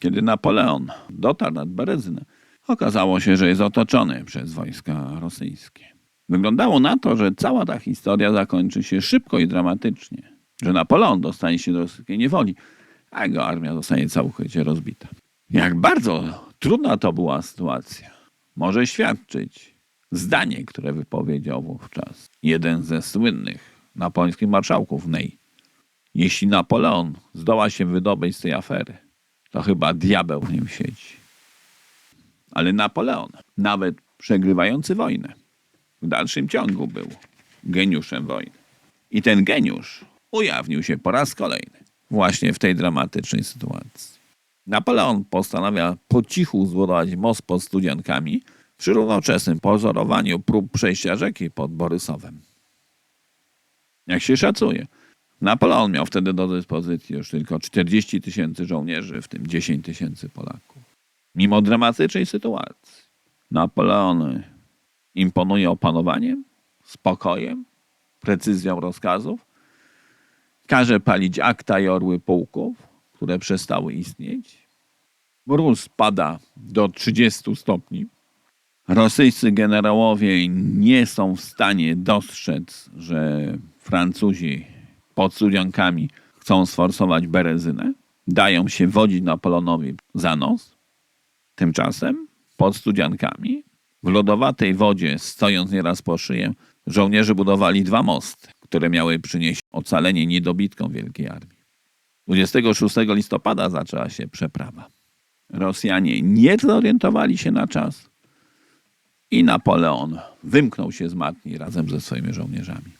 Kiedy Napoleon dotarł nad Berezynę, okazało się, że jest otoczony przez wojska rosyjskie. Wyglądało na to, że cała ta historia zakończy się szybko i dramatycznie. Że Napoleon dostanie się do rosyjskiej niewoli, a jego armia zostanie całkowicie rozbita. Jak bardzo trudna to była sytuacja, może świadczyć zdanie, które wypowiedział wówczas jeden ze słynnych napoleońskich marszałków Ney. Jeśli Napoleon zdoła się wydobyć z tej afery, to chyba diabeł w nim siedzi. Ale Napoleon, nawet przegrywający wojnę, w dalszym ciągu był geniuszem wojny. I ten geniusz ujawnił się po raz kolejny właśnie w tej dramatycznej sytuacji. Napoleon postanawia po cichu zbudować most pod Studiankami przy równoczesnym pozorowaniu prób przejścia rzeki pod Borysowem. Jak się szacuje, Napoleon miał wtedy do dyspozycji już tylko 40 tysięcy żołnierzy, w tym 10 tysięcy Polaków. Mimo dramatycznej sytuacji, Napoleon imponuje opanowaniem, spokojem, precyzją rozkazów, każe palić akta i orły pułków, które przestały istnieć. Mróz pada do 30 stopni. Rosyjscy generałowie nie są w stanie dostrzec, że Francuzi pod Studiankami chcą sforsować Berezynę. Dają się wodzić Napoleonowi za nos. Tymczasem pod Studiankami w lodowatej wodzie, stojąc nieraz po szyję, żołnierze budowali dwa mosty, które miały przynieść ocalenie niedobitkom Wielkiej Armii. 26 listopada zaczęła się przeprawa. Rosjanie nie zorientowali się na czas i Napoleon wymknął się z matni razem ze swoimi żołnierzami.